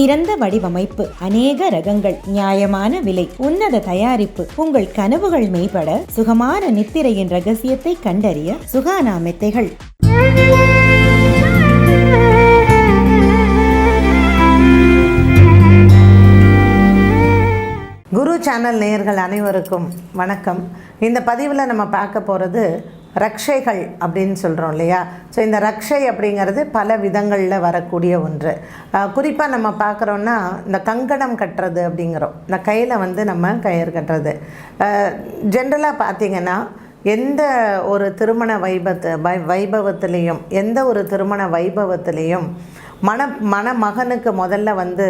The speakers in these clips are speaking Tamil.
சிறந்த வடிவமைப்பு அநேக ரகங்கள் நியாயமான விலை உன்னத தயாரிப்பு உங்கள் கனவுகள் மேம்பட சுகமான நித்திரையின் ரகசியத்தை கண்டறிய சுகானா மெத்தைகள். குரு சேனல் நேயர்கள் அனைவருக்கும் வணக்கம். இந்த பதிவில் நம்ம பார்க்க போகிறது ரக்ஷைகள் அப்படின்னு சொல்கிறோம் இல்லையா? ஸோ இந்த ரக்ஷை அப்படிங்கிறது பல விதங்களில் வரக்கூடிய ஒன்று. குறிப்பாக நம்ம பார்க்குறோன்னா இந்த கங்கணம் கட்டுறது அப்படிங்கிறோம். இந்த கையில் வந்து நம்ம கயிறு கட்டுறது. ஜென்ரலாக பார்த்தீங்கன்னா எந்த ஒரு திருமண வைபத்து வை வைபவத்திலையும் எந்த ஒரு திருமண வைபவத்திலையும் மண மணமகனுக்கு முதல்ல வந்து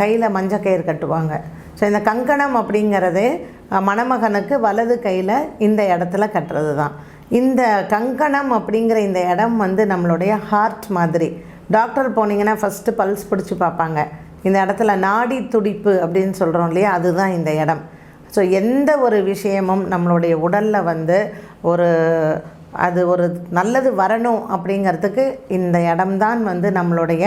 கையில் மஞ்சள் கயிறு கட்டுவாங்க. ஸோ இந்த கங்கணம் அப்படிங்கிறது மணமகனுக்கு வலது கையில் இந்த இடத்துல கட்டுறது தான் இந்த கங்கணம் அப்படிங்கிற இந்த இடம் வந்து நம்மளுடைய ஹார்ட் மாதிரி. டாக்டர் போனீங்கன்னா ஃபஸ்ட்டு பல்ஸ் பிடிச்சி பார்ப்பாங்க. இந்த இடத்துல நாடி துடிப்பு அப்படின்னு சொல்கிறோம் இல்லையா? அதுதான் இந்த இடம். ஸோ எந்த ஒரு விஷயமும் நம்மளுடைய உடலில் வந்து ஒரு அது ஒரு நல்லது வரணும் அப்படிங்கிறதுக்கு இந்த இடம்தான் வந்து நம்மளுடைய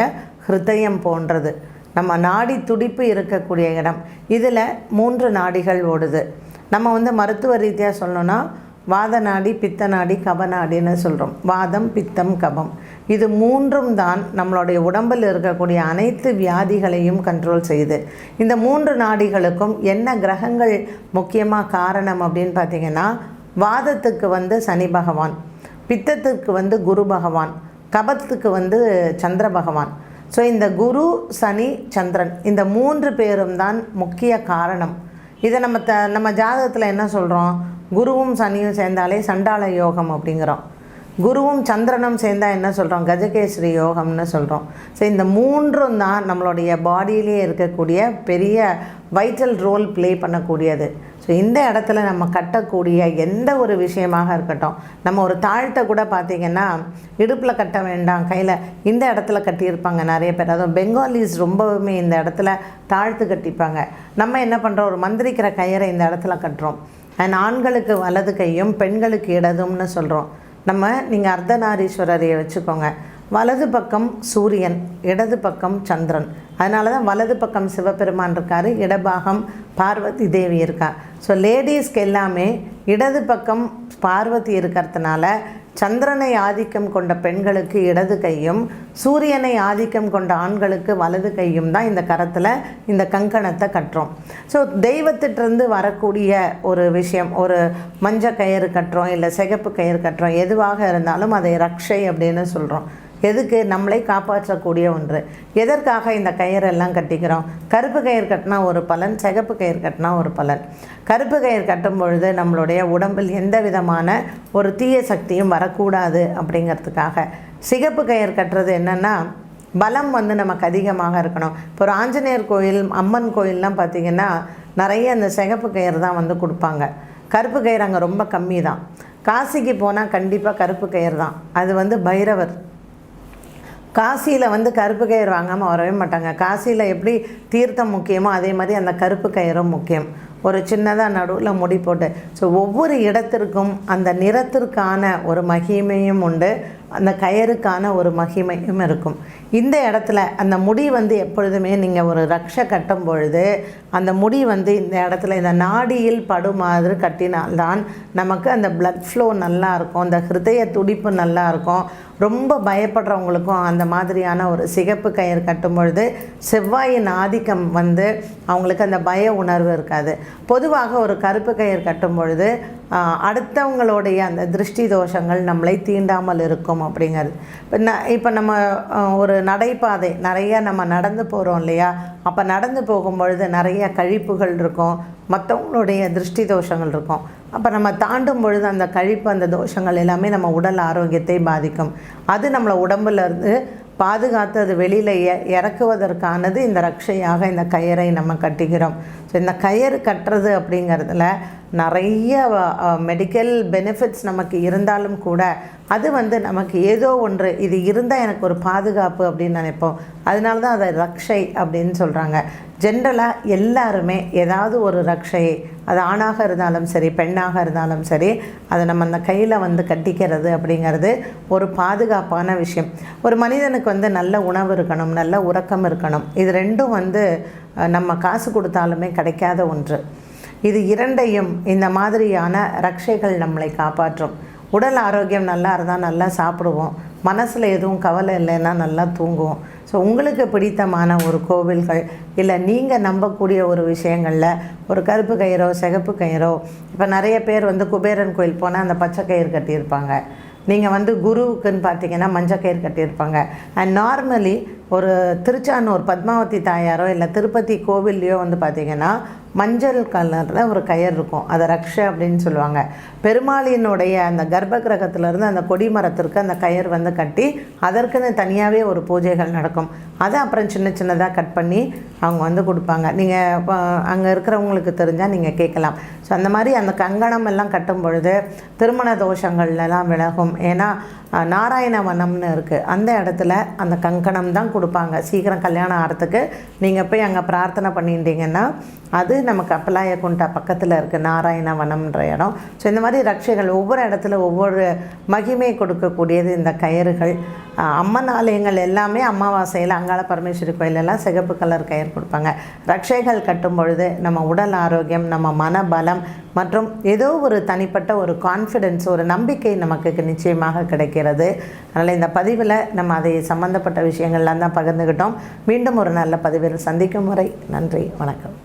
ஹிருதயம் போன்றது. நம்ம நாடி துடிப்பு இருக்கக்கூடிய இடம். இதில் மூன்று நாடிகள் ஓடுது. நம்ம வந்து மருத்துவ ரீதியாக சொல்லணும்னா வாத நாடி பித்த நாடி கப நாடின்னு சொல்கிறோம் வாதம் பித்தம் கபம். இது மூன்றும் தான் நம்மளுடைய உடம்பில் இருக்கக்கூடிய அனைத்து வியாதிகளையும் கண்ட்ரோல் செய்யுது. இந்த மூன்று நாடிகளுக்கும் என்ன கிரகங்கள் முக்கியமாக காரணம் அப்படின்னு பார்த்தீங்கன்னா வாதத்துக்கு வந்து சனி பகவான் பித்தத்துக்கு வந்து குரு பகவான் கபத்துக்கு வந்து சந்திர பகவான். ஸோ இந்த குரு சனி சந்திரன் இந்த மூன்று பேரும் தான் முக்கிய காரணம். இதை நம்ம த நம்ம ஜாதகத்தில் என்ன சொல்கிறோம் குருவும் சனியும் சேர்ந்தாலே சண்டாள யோகம் அப்படிங்கிறோம். குருவும் சந்திரனும் சேர்ந்தால் என்ன சொல்கிறோம் கஜகேஸ்வரி யோகம்னு சொல்கிறோம் ஸோ இந்த மூன்றும் தான் நம்மளுடைய பாடியிலே இருக்கக்கூடிய பெரிய வைட்டல் ரோல் ப்ளே பண்ணக்கூடியது. ஸோ இந்த இடத்துல நம்ம கட்டக்கூடிய எந்த ஒரு விஷயமாக இருக்கட்டும் நம்ம ஒரு தாழ்த்தை கூட பார்த்திங்கன்னா இடுப்பில் கட்ட வேண்டாம் கையில் இந்த இடத்துல கட்டியிருப்பாங்க நிறைய பேர். அதுவும் பெங்காலிஸ் ரொம்பவுமே இந்த இடத்துல தாழ்த்து கட்டிப்பாங்க. நம்ம என்ன பண்ணுறோம் ஒரு மந்திரிக்கிற கயிறை இந்த இடத்துல கட்டுறோம். அண்ட் ஆண்களுக்கு வலது கையும் பெண்களுக்கு இடதும்னு சொல்கிறோம் நம்ம நீங்கள் அர்த்தநாரீஸ்வரரையை வச்சுக்கோங்க. வலது பக்கம் சூரியன் இடது பக்கம் சந்திரன். அதனால தான் வலது பக்கம் சிவபெருமான் இருக்கார் இடபாகம் பார்வதி தேவி இருக்கா. ஸோ லேடிஸ்க்கு எல்லாமே இடது பக்கம் பார்வதி இருக்கிறதுனால சந்திரனை ஆதிக்கம் கொண்ட பெண்களுக்கு இடது கையும் சூரியனை ஆதிக்கம் கொண்ட ஆண்களுக்கு வலது கையும் தான் இந்த கரத்தில் இந்த கங்கணத்தை கட்டுறோம். ஸோ தெய்வத்திட்டிருந்து வரக்கூடிய ஒரு விஷயம் ஒரு மஞ்சள் கயிறு கட்டுறோம் இல்லை சிகப்பு கயிறு கட்டுறோம் எதுவாக இருந்தாலும் அதை ரக்ஷை அப்படின்னு சொல்கிறோம் எதுக்கு நம்மளை காப்பாற்றக்கூடிய ஒன்று? எதற்காக இந்த கயிறெல்லாம் கட்டிக்கிறோம்? கருப்பு கயிறு கட்டினா ஒரு பலன் சிகப்பு கயிறு கட்டினா ஒரு பலன். கருப்பு கயிறு கட்டும் பொழுது நம்மளுடைய உடம்பில் எந்த விதமான ஒரு தீய சக்தியும் வரக்கூடாது அப்படிங்கிறதுக்காக. சிகப்பு கயிறு கட்டுறது என்னென்னா பலம் வந்து நமக்கு அதிகமாக இருக்கணும். இப்போ ஒரு ஆஞ்சநேயர் கோயில் அம்மன் கோயிலெலாம் பார்த்திங்கன்னா நிறைய அந்த சிகப்பு கயிறு தான் வந்து கொடுப்பாங்க. கருப்பு கயிறு அங்கே ரொம்ப கம்மி தான் காசிக்கு போனால் கண்டிப்பாக கருப்பு கயிறு தான். அது வந்து பைரவர். காசியில் வந்து கருப்பு கயிறு வாங்காமல் வரவே மாட்டாங்க. காசியில் எப்படி தீர்த்தம் முக்கியமோ அதே மாதிரி அந்த கருப்பு கயிறும் முக்கியம். ஒரு சின்னதாக நடுவில் முடி போட்டு. ஸோ ஒவ்வொரு இடத்திற்கும் அந்த நிறத்திற்கான ஒரு மகிமையும் உண்டு. அந்த கயருக்கான ஒரு மகிமையும் இருக்கும். இந்த இடத்துல அந்த முடி வந்து எப்பொழுதுமே நீங்கள் ஒரு ரக்ஷ கட்டும் பொழுது அந்த முடி வந்து இந்த இடத்துல இந்த நாடியில் படுமாறு கட்டினால்தான் நமக்கு அந்த பிளட் ஃப்ளோ நல்லா இருக்கும். அந்த ஹிருதய துடிப்பு நல்லா இருக்கும். ரொம்ப பயப்படுறவங்களுக்கும் அந்த மாதிரியான ஒரு சிகப்பு கயிறு கட்டும் பொழுது செவ்வாயின் ஆதிக்கம் வந்து அவங்களுக்கு அந்த பய உணர்வு இருக்காது. பொதுவாக ஒரு கருப்பு கயிறு கட்டும் பொழுது அடுத்தவங்களுடைய அந்த திருஷ்டி தோஷங்கள் நம்மளை தீண்டாமல் இருக்கும் அப்படிங்கிறது. இப்போ ந இப்போ நம்ம ஒரு நடைபாதை நிறைய நம்ம நடந்து போகிறோம் இல்லையா? அப்போ நடந்து போகும்பொழுது நிறைய கழிப்புகள் இருக்கும். மற்றவங்களுடைய திருஷ்டி தோஷங்கள் இருக்கும். அப்போ நம்ம தாண்டும் பொழுது அந்த கழிப்பு அந்த தோஷங்கள் எல்லாமே நம்ம உடல் ஆரோக்கியத்தை பாதிக்கும். அது நம்மளை உடம்புல இருந்து பாதுகாத்து அது வெளியில் எ இறக்குவதற்கானது இந்த ரக்ஷையாக இந்த கயிறை நம்ம கட்டுகிறோம். ஸோ இந்த கயிறு கட்டுறது அப்படிங்கிறதுல நிறைய மெடிக்கல் பெனிஃபிட்ஸ் நமக்கு இருந்தாலும் கூட அது வந்து நமக்கு ஏதோ ஒன்று இது இருந்தால் எனக்கு ஒரு பாதுகாப்பு அப்படின்னு நினைப்போம். அதனால தான் அதை ரக்ஷை அப்படின்னு சொல்கிறாங்க ஜென்ரலாக எல்லாருமே ஏதாவது ஒரு ரக்ஷையை அது ஆணாக இருந்தாலும் சரி பெண்ணாக இருந்தாலும் சரி அதை நம்ம அந்த கையில் வந்து கட்டிக்கிறது அப்படிங்கிறது ஒரு பாதுகாப்பான விஷயம். ஒரு மனிதனுக்கு வந்து நல்ல உணவு இருக்கணும் நல்ல உறக்கம் இருக்கணும். இது ரெண்டும் வந்து நம்ம காசு கொடுத்தாலுமே கிடைக்காத ஒன்று. இது இரண்டையும் இந்த மாதிரியான ரக்ஷைகள் நம்மளை காப்பாற்றும். உடல் ஆரோக்கியம் நல்லா இருந்தால் நல்லா சாப்பிடுவோம். மனசில் எதுவும் கவலை இல்லைன்னா நல்லா தூங்குவோம். ஸோ உங்களுக்கு பிடித்தமான ஒரு கோவில்கள் இல்லை நீங்கள் நம்பக்கூடிய ஒரு விஷயங்களில் ஒரு கருப்பு கயிறோ சிகப்பு கயிறோ இப்போ நிறைய பேர் வந்து குபேரன் கோயில் போனால் அந்த பச்சை கயிறு கட்டியிருப்பாங்க. நீங்கள் வந்து குருவுக்குன்னு பார்த்தீங்கன்னா மஞ்சள் கயிறு கட்டியிருப்பாங்க. அண்ட் நார்மலி ஒரு திருச்சானூர் பத்மாவதி தாயாரோ இல்லை திருப்பதி கோவில்லையோ வந்து பார்த்தீங்கன்னா மஞ்சள் கலரில் ஒரு கயிறு இருக்கும். அதை ரக்ஷ அப்படின்னு சொல்லுவாங்க. பெருமாளினுடைய அந்த கர்ப்ப கிரகத்திலேருந்து அந்த கொடி மரத்திற்கு அந்த கயிறு வந்து கட்டி அதற்குன்னு தனியாகவே ஒரு பூஜைகள் நடக்கும். அதை அப்புறம் சின்ன சின்னதாக கட் பண்ணி அவங்க வந்து கொடுப்பாங்க. நீங்கள் அங்கே இருக்கிறவங்களுக்கு தெரிஞ்சால் நீங்கள் கேட்கலாம். ஸோ அந்த மாதிரி அந்த கங்கணம் எல்லாம் கட்டும் பொழுது திருமண தோஷங்கள்லாம் விலகும். ஏன்னா நாராயண வனம்னு இருக்குது அந்த இடத்துல அந்த கங்கணம் தான் கொடுப்பாங்க. சீக்கிரம் கல்யாணம் ஆகிறதுக்கு நீங்கள் போய் அங்கே பிரார்த்தனை பண்ணிட்டீங்கன்னா அது நமக்கு அப்பலாய குண்டா பக்கத்தில் இருக்குது நாராயண வனம்ன்ற இடம். ஸோ இந்த மாதிரி ரட்சைகள் ஒவ்வொரு இடத்துல ஒவ்வொரு மகிமை கொடுக்கக்கூடியது இந்த கயிறுகள். அம்மன் ஆலயங்கள் எல்லாமே அமாவாசையில் அங்காள பரமேஸ்வரி கோயிலெல்லாம் சிகப்பு கலர் கயிறு கொடுப்பாங்க. ரட்சைகள் கட்டும் பொழுது நம்ம உடல் ஆரோக்கியம் நம்ம மனபலம் மற்றும் ஏதோ ஒரு தனிப்பட்ட ஒரு கான்ஃபிடென்ஸ் ஒரு நம்பிக்கை நமக்கு நிச்சயமாக கிடைக்கும் இருக்கிறது அதனால் இந்த பதிவில் நம்ம அதை சம்மந்தப்பட்ட விஷயங்கள்லாம் தான் பகிர்ந்துக்கிட்டோம் மீண்டும் ஒரு நல்ல பதிவில் சந்திக்கும் முறை நன்றி வணக்கம்.